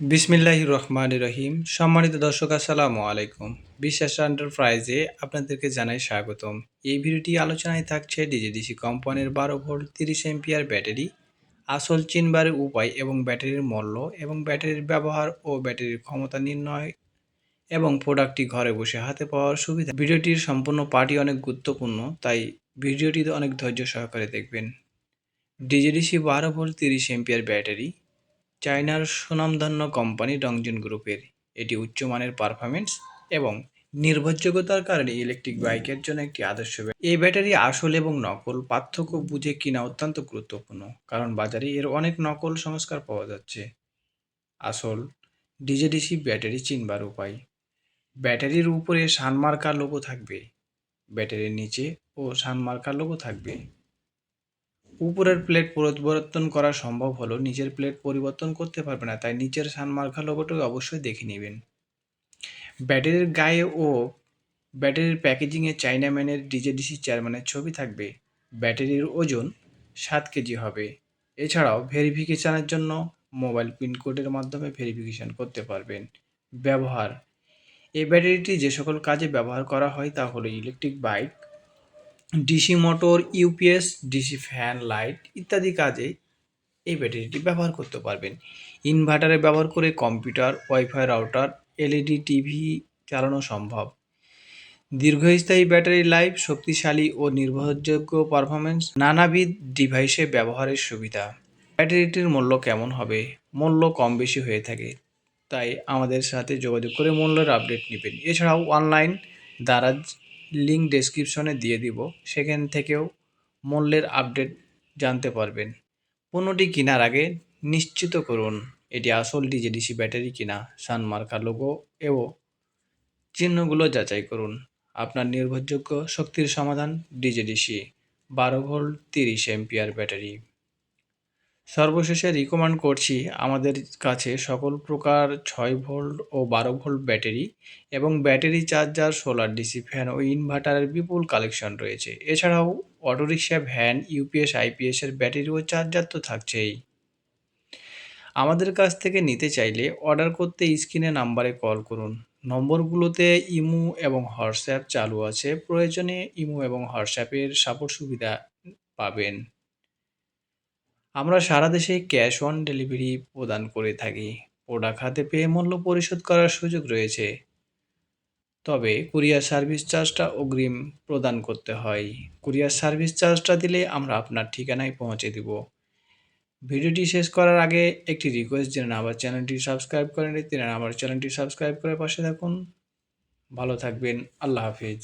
বিসমিল্লাহ রহমান রহিম। সম্মানিত দর্শক, আসসালামু আলাইকুম। বিশ্বাস এন্টারপ্রাইজে আপনাদেরকে জানাই স্বাগতম। এই ভিডিওটি আলোচনায় থাকছে ডিজিডিসি কোম্পানির বারো ভোল্ট তিরিশ এমপিয়ার ব্যাটারি, আসল চিনবারের উপায় এবং ব্যাটারির মূল্য এবং ব্যাটারির ব্যবহার ও ব্যাটারির ক্ষমতা নির্ণয় এবং প্রোডাক্টটি ঘরে বসে হাতে পাওয়ার সুবিধা। ভিডিওটির সম্পূর্ণ পার্টি অনেক গুরুত্বপূর্ণ, তাই ভিডিওটিতে অনেক ধৈর্য সহকারে দেখবেন। ডিজিডিসি বারো ভোল্ট তিরিশ এমপিয়ার ব্যাটারি চায়নার সুনামধন্য কোম্পানি ডংজিন গ্রুপের এটি উচ্চমানের পারফরমেন্স এবং নির্ভরযোগ্যতার কারণে ইলেকট্রিক বাইকের জন্য একটি আদর্শ। এই ব্যাটারি আসল এবং নকল পার্থক্য বুঝে কিনা অত্যন্ত গুরুত্বপূর্ণ, কারণ বাজারে এর অনেক নকল সংস্কার পাওয়া যাচ্ছে। আসল ডিজেডিসি ব্যাটারি চিনবার উপায়। ব্যাটারির উপরে সানমার্কার লোগো থাকবে, ব্যাটারির নিচে ও সানমার্কার লোগো থাকবে। উপরের প্লেট পরিবর্তন করা সম্ভব হলো, নিচের প্লেট পরিবর্তন করতে পারবে না, তাই নিচের সানমার্কা লোগোটা অবশ্যই দেখে নেবেন। ব্যাটারির গায়ে ও ব্যাটারির প্যাকেজিংয়ে চাইনা ম্যানের ডিজেডিসি চেয়ারম্যানের ছবি থাকবে। ব্যাটারির ওজন সাত কেজি হবে। এছাড়াও ভেরিফিকেশানের জন্য মোবাইল পিনকোডের মাধ্যমে ভেরিফিকেশান করতে পারবেন। ব্যবহার। এই ব্যাটারিটি যে সকল কাজে ব্যবহার করা হয় তা হলো electric bike DC motor, UPS, DC fan, light ইত্যাদি কাজে এই ব্যাটারিটি ব্যবহার করতে পারবেন। ইনভার্টারে ব্যবহার করে computer, wifi router, LED, TV চালানো সম্ভব। দীর্ঘস্থায়ী ব্যাটারি লাইফ, শক্তিশালী ও নির্ভরযোগ্য পারফরমেন্স নানাবিধ ডিভাইসে ব্যবহারের সুবিধা। ব্যাটারিটির মূল্য কেমন হবে? মূল্য কম বেশি হয়ে থাকে, তাই আমাদের সাথে যোগাযোগ করে মূল্যের আপডেট নেবেন। এছাড়াও অনলাইন দ্বারা লিঙ্ক ডেসক্রিপশনে দিয়ে দিব, সেখান থেকেও মূল্যের আপডেট জানতে পারবেন। পণ্যটি কেনার আগে নিশ্চিত করুন, এটি আসল ডিজেডিসি ব্যাটারি কিনা সানমার্কা লোগো এবং চিহ্নগুলো যাচাই করুন। আপনার নির্ভরযোগ্য শক্তির সমাধান ডিজেডিসি বারো ভোল্ট তিরিশ এমপিআর ব্যাটারি। সর্বশেষে রিকমেন্ড করছি আমাদের কাছে সকল প্রকার ছয় ভোল্ট ও বারো ভোল্ট ব্যাটারি এবং battery charger solar DC fan ও ইনভার্টারের বিপুল কালেকশন রয়েছে। এছাড়াও অটোরিকশা ভ্যান ইউপিএস আইপিএসের ব্যাটারি ও চার্জার তো থাকছেই। আমাদের কাছ থেকে নিতে চাইলে অর্ডার করতে স্ক্রিনে নাম্বারে কল করুন। নম্বরগুলোতে ইমো এবং হোয়াটসঅ্যাপ চালু আছে। প্রয়োজনে ইমো এবং হোয়াটসঅ্যাপের সাপোর্ট সুবিধা পাবেন। আমরা সারা দেশে ক্যাশ অন ডেলিভারি প্রদান করে থাকি। প্রোডাক্ট হাতে পেয়ে মূল্য পরিশোধ করার সুযোগ রয়েছে। তবে কুরিয়ার সার্ভিস চার্জটা অগ্রিম প্রদান করতে হয়। কুরিয়ার সার্ভিস চার্জটা দিলে আমরা আপনার ঠিকানায় পৌঁছে দিব। ভিডিওটি শেষ করার আগে একটি রিকোয়েস্ট জেনে আমার চ্যানেলটি সাবস্ক্রাইব করে নিতে আমার চ্যানেলটি সাবস্ক্রাইব করে পাশে থাকুন। ভালো থাকবেন, আল্লাহ হাফিজ।